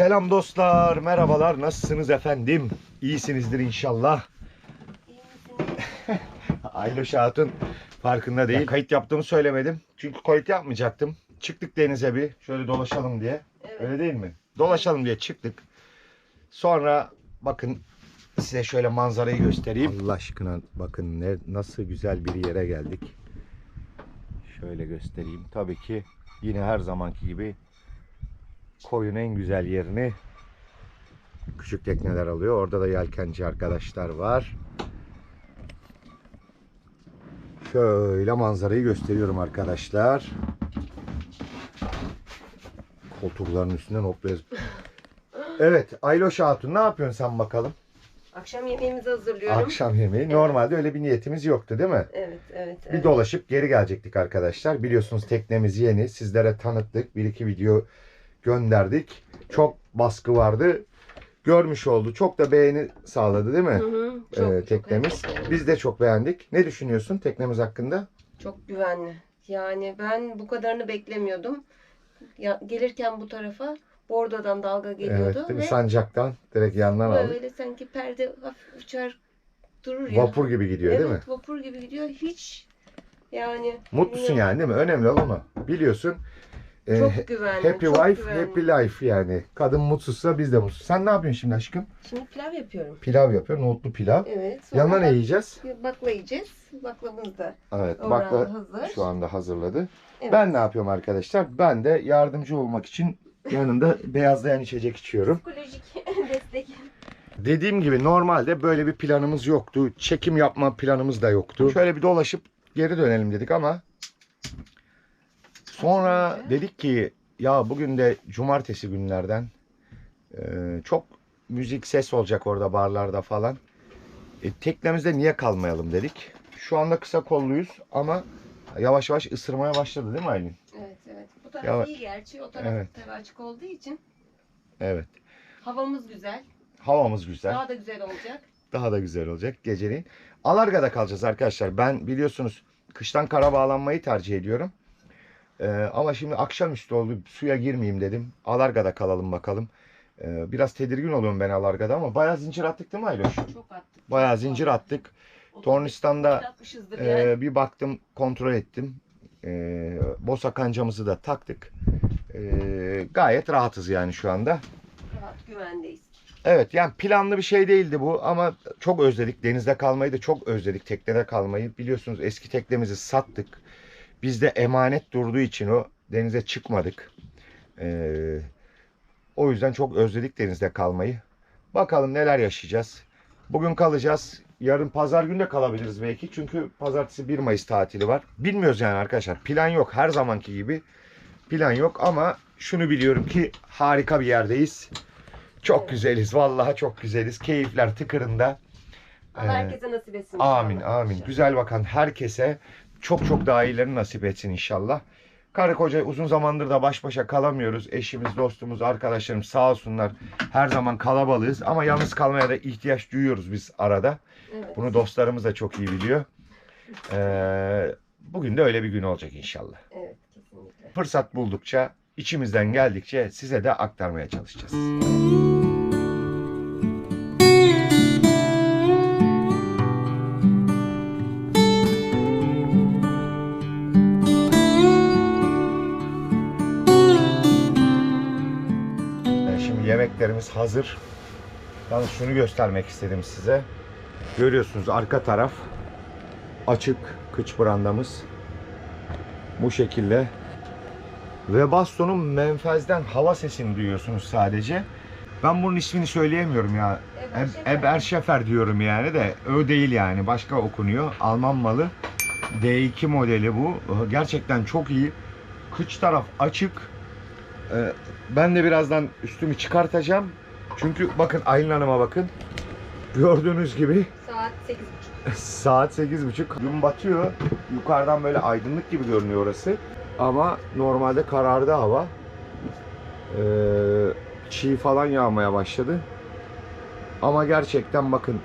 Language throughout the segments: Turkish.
Selam dostlar, merhabalar. Nasılsınız efendim? İyisinizdir inşallah. Ayloş Hatun farkında değil. kayıt yaptığımı söylemedim. Çünkü kayıt yapmayacaktım. Çıktık denize bir. Şöyle dolaşalım diye. Evet. Öyle değil mi? Dolaşalım diye çıktık. Sonra bakın size şöyle manzarayı göstereyim. Allah aşkına bakın ne nasıl güzel bir yere geldik. Şöyle göstereyim. Tabii ki yine her zamanki gibi koyun en güzel yerini küçük tekneler alıyor. Orada da yelkenci arkadaşlar var. Şöyle manzarayı gösteriyorum arkadaşlar. Koltukların üstünden hopluyoruz. Evet Ayloş Hatun ne yapıyorsun sen bakalım? Akşam yemeğimizi hazırlıyorum. Akşam yemeği. Normalde öyle bir niyetimiz yoktu değil mi? Evet, evet, Bir evet. dolaşıp geri gelecektik arkadaşlar. Biliyorsunuz teknemiz yeni. Sizlere tanıttık. Bir iki video gönderdik. Çok baskı vardı. Görmüş oldu. Çok da beğeni sağladı değil mi? Hı hı, çok, Ee, çok, teknemiz. evet, Biz de çok beğendik. Ne düşünüyorsun teknemiz hakkında? çok güvenli. Yani ben bu kadarını beklemiyordum. Ya, gelirken bu tarafa Bordo'dan dalga geliyordu Evet, değil mi? ve Sancaktan direkt yandan aldık. böyle sanki perde hafif uçar durur ya. Vapur gibi gidiyor evet, değil mi? vapur gibi gidiyor. Hiç yani Mutlusun bilmiyorum. yani değil mi? Önemli olan o. Biliyorsun. E, Çok güvenli. happy çok wife, güvenli. happy life yani. Kadın mutsuzsa biz de mutsuz. Sen ne yapıyorsun şimdi aşkım? Şimdi pilav yapıyorum. Pilav yapıyor. Nohutlu pilav. Evet. sonra Yanına ne bak- yiyeceğiz? Bakla yiyeceğiz. Baklamız da Evet, bakla hazır. şu anda hazırladı. Evet. Ben ne yapıyorum arkadaşlar? Ben de yardımcı olmak için yanında beyazlayan içecek içiyorum. Psikolojik destek. Dediğim gibi normalde böyle bir planımız yoktu. Çekim yapma planımız da yoktu. Şöyle bir dolaşıp geri dönelim dedik ama sonra dedik ki ya bugün de cumartesi günlerden e, çok müzik ses olacak orada barlarda falan. E, teknemizde niye kalmayalım dedik. Şu anda kısa kolluyuz ama yavaş yavaş ısırmaya başladı değil mi Aylin? Evet evet. Bu taraf Ya- iyi gerçi. O taraf Evet. tabii açık olduğu için Evet. havamız güzel. Havamız güzel. Daha da güzel olacak. Daha da güzel olacak geceliğin. Alarga'da kalacağız arkadaşlar. Ben biliyorsunuz kıştan kara bağlanmayı tercih ediyorum. Ee, ama şimdi akşamüstü oldu. Suya girmeyeyim dedim. Alarga'da kalalım bakalım. Ee, biraz tedirgin oluyorum ben Alarga'da ama bayağı zincir attık değil mi Ayloş? Çok attık. Bayağı zincir attık. Tornistan'da atmışızdır yani. Bir baktım kontrol ettim. Ee, bosa kancamızı da taktık. Ee, gayet rahatız yani şu anda. Rahat güvendeyiz. Evet yani planlı bir şey değildi bu ama çok özledik. Denizde kalmayı da çok özledik. Teknede kalmayı. Biliyorsunuz eski teknemizi sattık. Bizde emanet durduğu için o denize çıkmadık. Ee, o yüzden çok özledik denizde kalmayı. Bakalım neler yaşayacağız. Bugün kalacağız. Yarın pazar günü de kalabiliriz belki. Çünkü pazartesi 1 Mayıs tatili var. Bilmiyoruz yani arkadaşlar. Plan yok. Her zamanki gibi plan yok ama şunu biliyorum ki harika bir yerdeyiz. Çok güzeliz. Vallahi çok güzeliz. Keyifler tıkırında. Allah Ee, herkese nasip etsin. Amin inşallah. amin. Güzel bakan herkese çok çok daha iyilerini nasip etsin inşallah. Karı koca uzun zamandır da baş başa kalamıyoruz. Eşimiz, dostumuz, arkadaşlarım sağ olsunlar. Her zaman kalabalığız ama yalnız kalmaya da ihtiyaç duyuyoruz biz arada. Evet. Bunu dostlarımız da çok iyi biliyor. Ee, bugün de öyle bir gün olacak inşallah. Evet kesinlikle. Fırsat buldukça, içimizden geldikçe size de aktarmaya çalışacağız. Yemeklerimiz hazır. Yalnız şunu göstermek istedim size. Görüyorsunuz arka taraf açık kıç brandamız. Bu şekilde. Ve bastonun menfezden hava sesini duyuyorsunuz sadece. Ben bunun ismini söyleyemiyorum ya. Eber Eb- Şefer. Eber Şefer diyorum yani de o değil yani. Başka okunuyor. Alman malı. D2 modeli bu. Gerçekten çok iyi. Kıç taraf açık. Ee, Ben de birazdan üstümü çıkartacağım. Çünkü bakın Aylin Hanım'a bakın. Gördüğünüz gibi Saat 8.30. saat 8.30. Gün batıyor. Yukarıdan böyle aydınlık gibi görünüyor orası. Ama normalde karardı hava. Ee, çiğ falan yağmaya başladı. Ama gerçekten bakın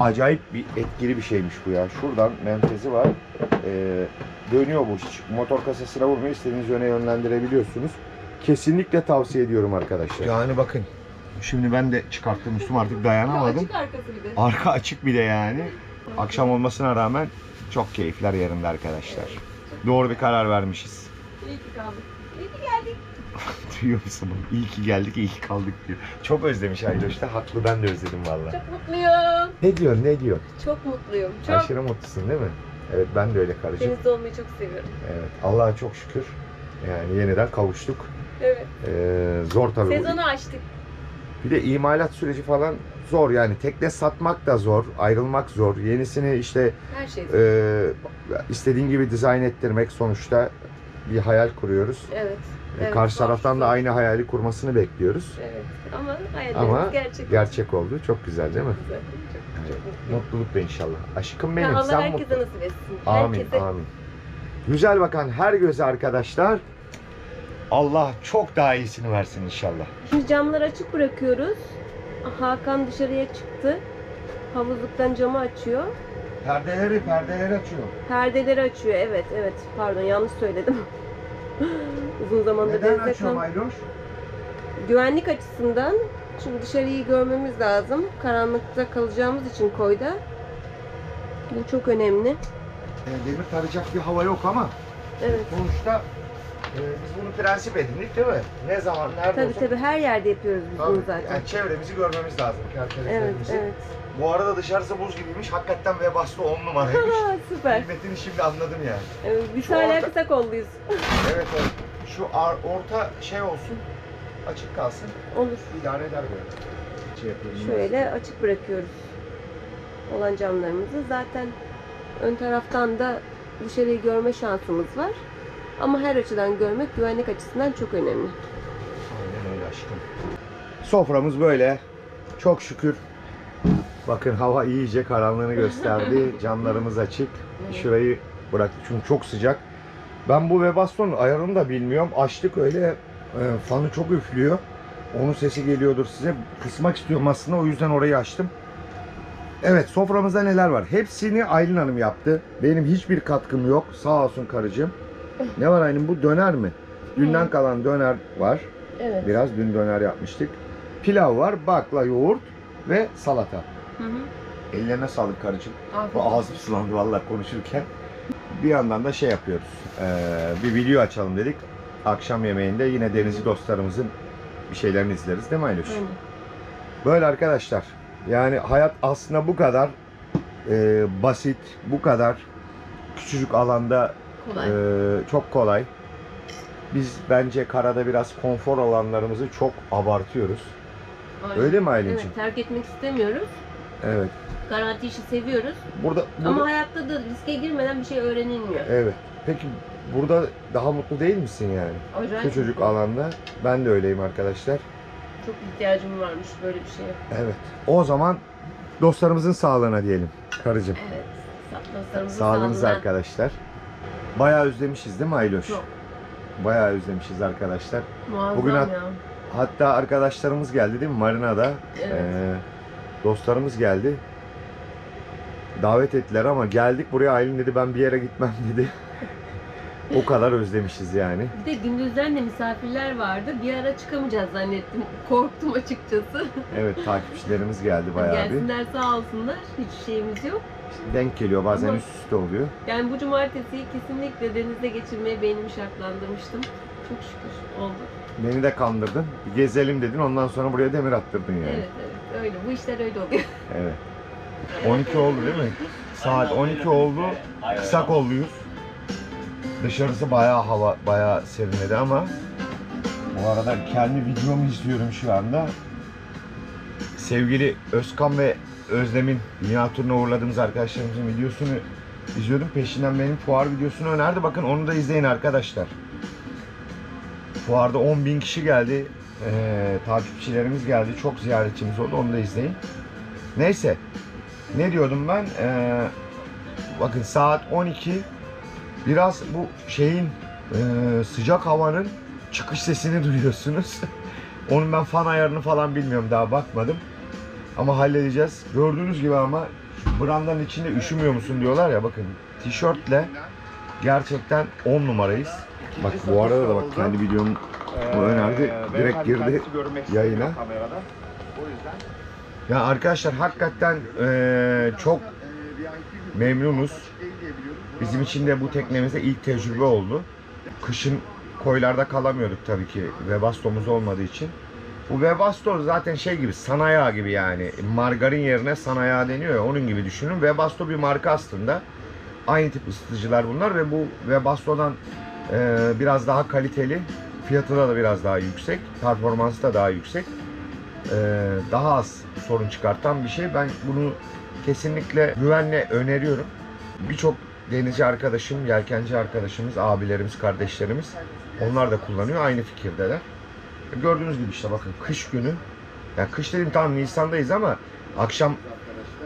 acayip bir etkili bir şeymiş bu ya. Şuradan menfezi var. Ee, dönüyor bu. Hiç motor kasasına vurmuyor. İstediğiniz yöne yönlendirebiliyorsunuz. Kesinlikle tavsiye ediyorum arkadaşlar. Yani bakın. Şimdi ben de çıkarttım üstüm artık dayanamadım. Açık arkası bir de. Arka açık bir de yani. Akşam olmasına rağmen çok keyifler yerinde arkadaşlar. Doğru bir karar vermişiz. İyi ki kaldık. Duyuyor musun? İyi ki geldik, iyi ki kaldık diyor. Çok özlemiş Aydoş da. Haklı ben de özledim valla. Çok mutluyum. Ne diyor, ne diyor? Çok mutluyum. Çok. Aşırı mutlusun değil mi? Evet ben de öyle karıcığım. Denizde olmayı çok seviyorum. Evet Allah'a çok şükür. Yani yeniden kavuştuk. Evet. Ee, zor tabii. bu. Sezonu açtık. Bir de imalat süreci falan zor yani. Tekne satmak da zor, ayrılmak zor. Yenisini işte Her şey. e, istediğin gibi dizayn ettirmek sonuçta bir hayal kuruyoruz. Evet. E, evet, Karşı zor, taraftan da aynı hayali kurmasını bekliyoruz. Evet. Ama hayallerimiz Ama gerçek. Gerçek oldu. Çok güzel değil mi? Güzel. Çok, Evet. çok mutluyum. Mutluluk da inşallah. Aşkım Ya benim. Allah sen herkese mutlu. nasip etsin. Amin, herkese. amin. Güzel bakan her göze arkadaşlar. Allah çok daha iyisini versin inşallah. Şimdi camları açık bırakıyoruz. Hakan dışarıya çıktı. Havuzluktan camı açıyor. Perdeleri, perdeleri açıyor. Perdeleri açıyor. Evet, evet. Pardon yanlış söyledim. Uzun zamandır Neden açıyor kal- Mayloş? Güvenlik açısından çünkü dışarıyı görmemiz lazım. Karanlıkta kalacağımız için koyda. Bu çok önemli. E, demir tarayacak bir hava yok ama Evet. sonuçta e, biz bunu prensip edindik değil mi? Ne zaman, nerede Tabii olsa tabii her yerde yapıyoruz biz Tabii, bunu zaten. Yani çevremizi görmemiz lazım. Evet, evet. Bu arada dışarısı buz gibiymiş. Hakikaten Webasto 10 numaraymış. Süper. Kıymetini şimdi anladım yani. Evet, biz Şu orta- kısa kolluyuz. Evet evet. Şu orta şey olsun. Açık kalsın. Olur. İdare eder böyle. Şey yapıyorum. Şöyle açık bırakıyoruz olan camlarımızı. Zaten ön taraftan da dışarıyı görme şansımız var. Ama her açıdan görmek güvenlik açısından çok önemli. Aynen öyle aşkım. Soframız böyle. Çok şükür. Bakın hava iyice karanlığını gösterdi. Camlarımız açık. Şurayı bıraktık çünkü çok sıcak. Ben bu Webasto'nun ayarını da bilmiyorum. Açtık öyle e, fanı çok üflüyor. Onun sesi geliyordur size. Kısmak istiyorum aslında o yüzden orayı açtım. Evet soframızda neler var? Hepsini Aylin Hanım yaptı. Benim hiçbir katkım yok. Sağ olsun karıcığım. Ne var Aylin bu döner mi? Dünden kalan döner var. Evet. Biraz dün döner yapmıştık. Pilav var, bakla, yoğurt ve salata. Hı hı. Ellerine sağlık karıcığım. Afiyet Bu ağzım sulandı vallahi konuşurken. Bir yandan da şey yapıyoruz. Ee, bir video açalım dedik. Akşam yemeğinde yine denizci dostlarımızın bir şeylerini izleriz değil mi Ayluş? Aynen. Böyle arkadaşlar. Yani hayat aslında bu kadar e, basit, bu kadar küçücük alanda Kolay. e, çok kolay. Biz bence karada biraz konfor alanlarımızı çok abartıyoruz. Aynen. Öyle mi Aylin'ciğim? Evet, terk etmek istemiyoruz. Evet. Garanti işi seviyoruz. Burada, burada Ama hayatta da riske girmeden bir şey öğrenilmiyor. evet. Peki burada daha mutlu değil misin yani? Acayip Küçücük alanda. Ben de öyleyim arkadaşlar. çok ihtiyacım varmış böyle bir şeye. Evet. O zaman dostlarımızın sağlığına diyelim. Karıcığım. Evet. Dostlarımızın Sağlığınız sağlığına. arkadaşlar. Bayağı özlemişiz değil mi Ayloş? Çok. Bayağı özlemişiz arkadaşlar. Muazzam Bugün hat- ya. Hatta arkadaşlarımız geldi değil mi Marina'da? Evet. Ee, dostlarımız geldi. Davet ettiler ama geldik buraya Aylin dedi ben bir yere gitmem dedi. o kadar özlemişiz yani. Bir de gündüzden de misafirler vardı. Bir ara çıkamayacağız zannettim. Korktum açıkçası. Evet takipçilerimiz geldi bayağı bir. Gelsinler sağ olsunlar. Hiçbir şeyimiz yok. Denk geliyor bazen Ama- üst üste oluyor. Yani bu cumartesiyi kesinlikle denizde geçirmeye beynimi şartlandırmıştım. Çok şükür oldu. Beni de kandırdın. Bir gezelim dedin ondan sonra buraya demir attırdın yani. Evet evet öyle. Bu işler öyle oluyor. Evet. 12 oldu değil mi? Saat 12 oldu. Kısa kolluyuz. Dışarısı bayağı hava, bayağı serinledi ama bu arada kendi videomu izliyorum şu anda. Sevgili Özkan ve Özlem'in dünya turuna uğurladığımız arkadaşlarımızın videosunu izliyordum. Peşinden benim fuar videosunu önerdi. Bakın onu da izleyin arkadaşlar. Fuarda 10 bin kişi geldi. Ee, takipçilerimiz geldi. Çok ziyaretçimiz oldu. Onu da izleyin. Neyse. Ne diyordum ben? Ee, bakın saat 12. Biraz bu şeyin ee, sıcak havanın çıkış sesini duyuyorsunuz. Onun ben fan ayarını falan bilmiyorum daha bakmadım. Ama halledeceğiz. Gördüğünüz gibi ama brandanın içinde üşümüyor musun diyorlar ya bakın. Tişörtle gerçekten 10 numarayız. Bak bu arada da bak kendi videomun O önerdi, Ee, direkt girdi yayına. Kamerada. O yüzden Ya arkadaşlar hakikaten eee, çok memnunuz. Bizim için de bu teknemizde ilk tecrübe oldu. Kışın koylarda kalamıyorduk tabii ki Webasto'muz olmadığı için. Bu Webasto zaten şey gibi sanayağı gibi yani margarin yerine sanayağı deniyor ya onun gibi düşünün. Webasto bir marka aslında. Aynı tip ısıtıcılar bunlar ve bu Webasto'dan eee, biraz daha kaliteli. Fiyatı da biraz daha yüksek. Performansı da daha yüksek. Eee, daha az sorun çıkartan bir şey. Ben bunu kesinlikle güvenle öneriyorum. Birçok denizci arkadaşım, yelkenci arkadaşımız, abilerimiz, kardeşlerimiz onlar da kullanıyor. Aynı fikirdeler. Gördüğünüz gibi işte bakın kış günü. Ya kış dedim tam Nisan'dayız ama akşam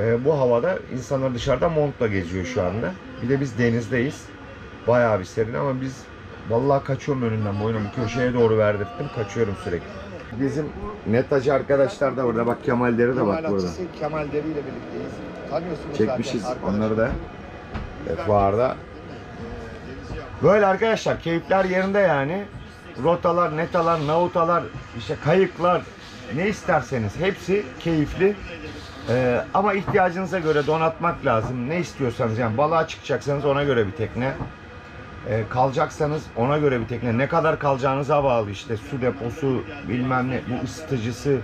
e, bu havada insanlar dışarıda montla geziyor şu anda. Bir de biz denizdeyiz. Bayağı bir serin ama biz vallahi kaçıyorum önünden boynumu köşeye doğru verdirttim. Kaçıyorum sürekli. Bizim netacı arkadaşlar da burada. Bak Kemal Deri de bak burada. Kemal Deri ile birlikteyiz. Tanıyorsunuz Çekmişiz zaten arkadaşlar. onları da. E, fuarda. Böyle arkadaşlar keyifler yerinde yani. Rotalar, netalar, nautalar, işte kayıklar ne isterseniz hepsi keyifli. Ee, ama ihtiyacınıza göre donatmak lazım. Ne istiyorsanız yani balığa çıkacaksanız ona göre bir tekne. Ee, kalacaksanız ona göre bir tekne. Ne kadar kalacağınıza bağlı işte su deposu bilmem ne bu ısıtıcısı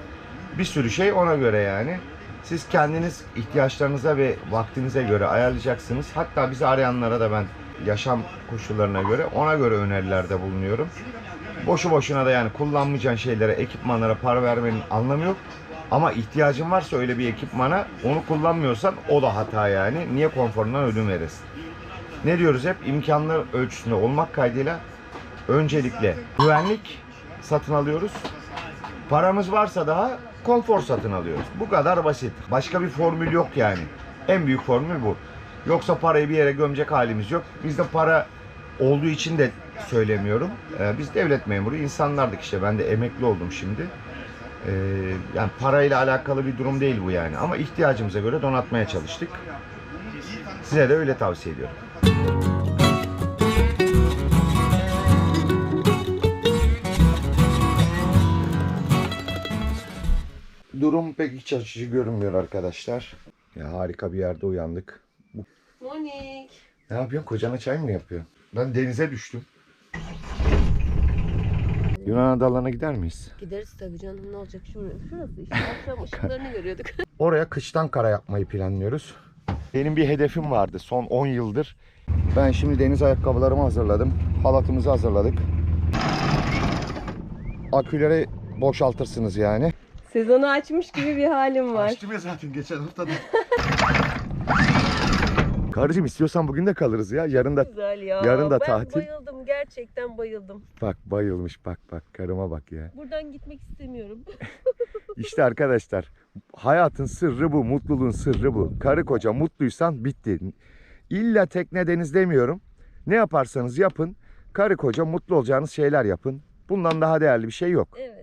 bir sürü şey ona göre yani. Siz kendiniz ihtiyaçlarınıza ve vaktinize göre ayarlayacaksınız. Hatta bizi arayanlara da ben yaşam koşullarına göre ona göre önerilerde bulunuyorum. Boşu boşuna da yani kullanmayacağın şeylere, ekipmanlara para vermenin anlamı yok. Ama ihtiyacın varsa öyle bir ekipmana onu kullanmıyorsan o da hata yani. Niye konforundan ödün verirsin? Ne diyoruz hep? imkanlar ölçüsünde olmak kaydıyla öncelikle güvenlik satın alıyoruz. Paramız varsa daha konfor satın alıyoruz. Bu kadar basit. Başka bir formül yok yani. En büyük formül bu. Yoksa parayı bir yere gömecek halimiz yok. Bizde para olduğu için de söylemiyorum. Ee, biz devlet memuru insanlardık işte. Ben de emekli oldum şimdi. Ee, yani parayla alakalı bir durum değil bu yani. Ama ihtiyacımıza göre donatmaya çalıştık. Size de öyle tavsiye ediyorum. Durum pek iç açıcı görünmüyor arkadaşlar. Ya harika bir yerde uyandık. Monik. Ne yapıyorsun? Kocana çay mı yapıyorsun? Ben denize düştüm. Yunan adalarına gider miyiz? Gideriz tabii canım ne olacak şurası. Şurası işte akşam ışıklarını görüyorduk. Oraya kıştan kara yapmayı planlıyoruz. Benim bir hedefim vardı son 10 yıldır. Ben şimdi deniz ayakkabılarımı hazırladım. Halatımızı hazırladık. Aküleri boşaltırsınız yani. Sezonu açmış gibi bir halim var. Açtım ya zaten geçen hafta da. Karıcığım istiyorsan bugün de kalırız ya. Yarın da Güzel ya. Yarın da ben tatil. bayıldım gerçekten bayıldım. bak bayılmış bak bak karıma bak ya. Buradan gitmek istemiyorum. İşte arkadaşlar hayatın sırrı bu, mutluluğun sırrı bu. Karı koca mutluysan bitti. İlla tekne deniz demiyorum. Ne yaparsanız yapın, karı koca mutlu olacağınız şeyler yapın. Bundan daha değerli bir şey yok. Evet.